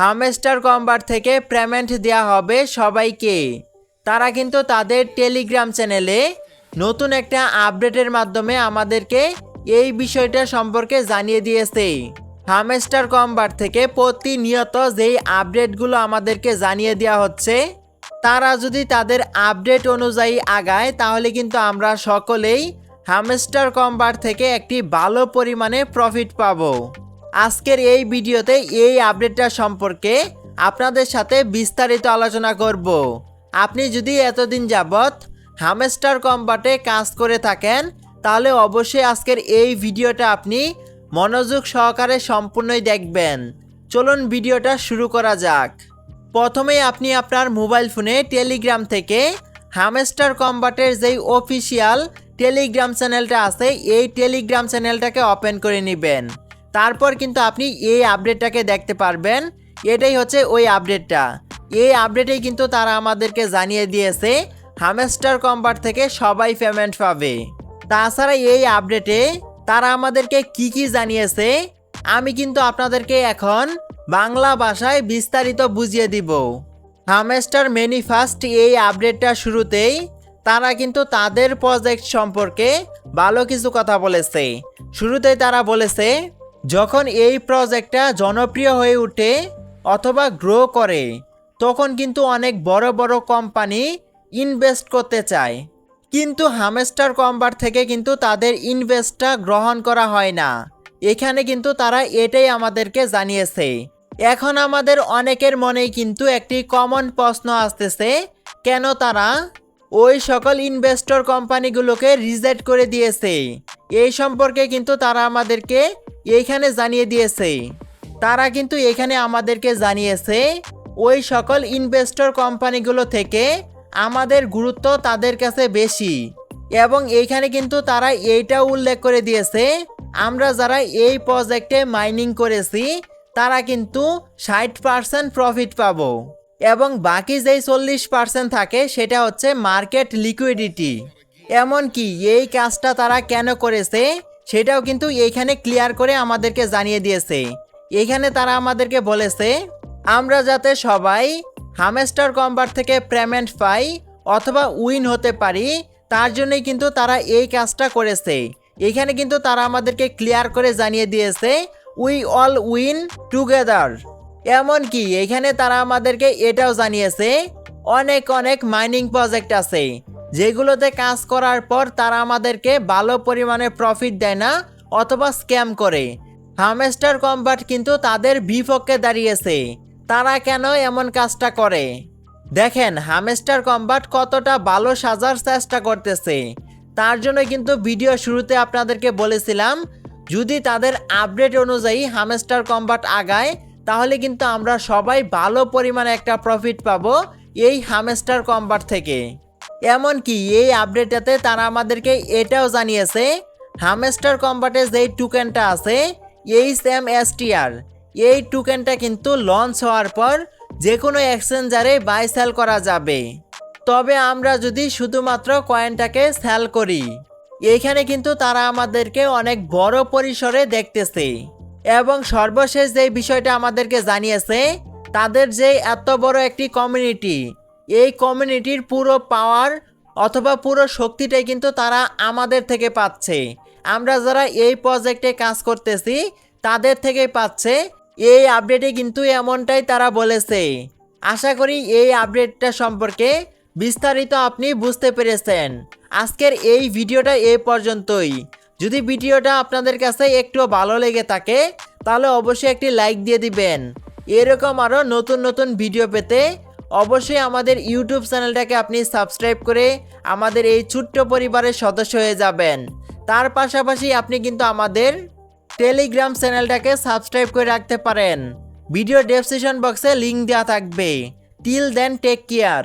Hamster কম্বার থেকে payment দেওয়া হবে সবাইকে। তারা কিন্তু তাদের টেলিগ্রাম চ্যানেলে নতুন একটা আপডেটের মাধ্যমে আমাদেরকে এই বিষয়টা সম্পর্কে জানিয়ে দিয়েছে। হামস্টার কম্বার থেকে প্রতিনিয়ত যেই আপডেটগুলো আমাদেরকে জানিয়ে দেওয়া হচ্ছে, তারা যদি তাদের আপডেট অনুযায়ী আগায়, তাহলে কিন্তু আমরা সকলেই হামস্টার কম্বার থেকে একটি ভালো পরিমাণে প্রফিট পাবো। আজকের এই ভিডিওতে এই আপডেটটা সম্পর্কে আপনাদের সাথে বিস্তারিত আলোচনা করব। আপনি যদি এতদিন যাবৎ হামেস্টার কম্বাটে কাজ করে থাকেন, তাহলে অবশ্যই আজকের এই ভিডিওটা আপনি মনোযোগ সহকারে সম্পূর্ণই দেখবেন। চলুন ভিডিওটা শুরু করা যাক। প্রথমেই আপনি আপনার মোবাইল ফোনে টেলিগ্রাম থেকে হামেস্টার কম্বাটের যেই অফিসিয়াল টেলিগ্রাম চ্যানেলটা আছে, এই টেলিগ্রাম চ্যানেলটাকে ওপেন করে নেবেন। তারপর কিন্তু আপনি এই আপডেটটাকে দেখতে পারবেন। এটাই হচ্ছে ওই আপডেটটা এই আপডেটেই কিন্তু তারা আমাদেরকে জানিয়ে দিয়েছে হামেস্টার কম্বাট থেকে সবাই পেমেন্ট পাবে। তাছাড়া এই আপডেটে তারা আমাদেরকে কি কি জানিয়েছে, আমি কিন্তু আপনাদেরকে এখন বাংলা ভাষায় বিস্তারিত বুঝিয়ে দিব। হামস্টার ম্যানিফাস্ট এই আপডেটটা শুরুতেই তারা কিন্তু তাদের প্রজেক্ট সম্পর্কে ভালো কিছু কথা বলেছে। শুরুতেই তারা বলেছে যখন এই প্রজেক্টটা জনপ্রিয় হয়ে ওঠে অথবা গ্রো করে, তখন কিন্তু অনেক বড় বড় কোম্পানি ইনভেস্ট করতে চায়। কিন্তু হামেস্টার কম্বার থেকে কিন্তু তাদের ইনভেস্টটা গ্রহণ করা হয় না। এখানে কিন্তু তারা এটাই আমাদেরকে জানিয়েছে। এখন আমাদের অনেকের মনেই কিন্তু একটি কমন প্রশ্ন আসতেছে, কেন তারা ওই সকল ইনভেস্টর কোম্পানিগুলোকে রিজেক্ট করে দিয়েছে? এই সম্পর্কে কিন্তু তারা আমাদেরকে এইখানে জানিয়ে দিয়েছে। তারা কিন্তু এখানে আমাদেরকে জানিয়েছে, ওই সকল ইনভেস্টর কোম্পানিগুলো থেকে আমাদের গুরুত্ব তাদের কাছে বেশি। এবং এইখানে কিন্তু তারা এইটা উল্লেখ করে দিয়েছে, আমরা যারা এই প্রজেক্টে মাইনিং করেছি, তারা কিন্তু ষাট পার্সেন্ট প্রফিট পাবো। এবং বাকি যেই চল্লিশ পার্সেন্ট থাকে, সেটা হচ্ছে মার্কেট লিকুইডিটি এমনকি এই কাজটা তারা কেন করেছে সেটাও কিন্তু এইখানে ক্লিয়ার করে আমাদেরকে জানিয়ে দিয়েছে। এখানে তারা আমাদেরকে বলেছে, আমরা যাতে সবাই হামেস্টার কম্বার থেকে পেমেন্ট পাই অথবা উইন হতে পারি, তার জন্যই কিন্তু তারা এই কাজটা করেছে। এখানে কিন্তু তারা আমাদেরকে ক্লিয়ার করে জানিয়ে দিয়েছে উই অল উইন টুগেদার এমনকি এখানে তারা আমাদেরকে এটাও জানিয়েছে, অনেক অনেক মাইনিং প্রজেক্ট আছে। যেগুলোতে কাজ করার পর তারা আমাদেরকে ভালো পরিমাণে প্রফিট দেয় না অথবা স্ক্যাম করে। হামেস্টার কম্বাট কিন্তু তাদের বিপক্ষে দাঁড়িয়েছে। তারা কেন এমন কাজটা করে? দেখেন, হামেস্টার কম্বাট কতটা ভালো সাজার চেষ্টা করতেছে। তার জন্য কিন্তু ভিডিও শুরুতে আপনাদেরকে বলেছিলাম, যদি তাদের আপডেট অনুযায়ী হামেস্টার কম্বাট আগায়, তাহলে কিন্তু আমরা সবাই ভালো পরিমাণে একটা প্রফিট পাবো এই হামেস্টার কম্বাট থেকে। এমনকি এই আপডেটটাতে তারা আমাদেরকে এটাও জানিয়েছে, হামেস্টার কম্বাটে যেই টুকেনটা আছে এইচ এম এস টিআর এই টুকেনটা কিন্তু লঞ্চ হওয়ার পর যে কোনো এক্সচেঞ্জারে বাই সেল করা যাবে। তবে আমরা যদি শুধুমাত্র কয়েনটাকে সেল করি এইখানে কিন্তু তারা আমাদেরকে অনেক বড় পরিসরে দেখতেছে এবং সর্বশেষ যে বিষয়টা আমাদেরকে জানিয়েছে, তাদের যে এত বড় একটি কমিউনিটি এই কমিউনিটির পুরো পাওয়ার অথবা পুরো শক্তিটাই কিন্তু তারা আমাদের থেকে পাচ্ছে। আমরা যারা এই প্রজেক্টে কাজ করতেছি, তাদের থেকে পাচ্ছে। এই আপডেটে কিন্তু এমনটাই তারা বলেছে। আশা করি এই আপডেটটা সম্পর্কে বিস্তারিত আপনি বুঝতে পেরেছেন। আজকের এই ভিডিওটা এই পর্যন্তই। যদি ভিডিওটা আপনাদের কাছে একটু ভালো লেগে থাকে, তাহলে অবশ্যই একটি লাইক দিয়ে দিবেন। এরকম আরও নতুন নতুন ভিডিও পেতে অবশ্যই আমাদের ইউটিউব চ্যানেলটাকে আপনি সাবস্ক্রাইব করে আমাদের এই ছোট্ট পরিবারের সদস্য হয়ে যাবেন। তার পাশাপাশি আপনি কিন্তু আমাদের টেলিগ্রাম চ্যানেলটাকে সাবস্ক্রাইব করে রাখতে পারেন। ভিডিও ডেসক্রিপশন বক্সে লিঙ্ক দেওয়া থাকবে। Till then take care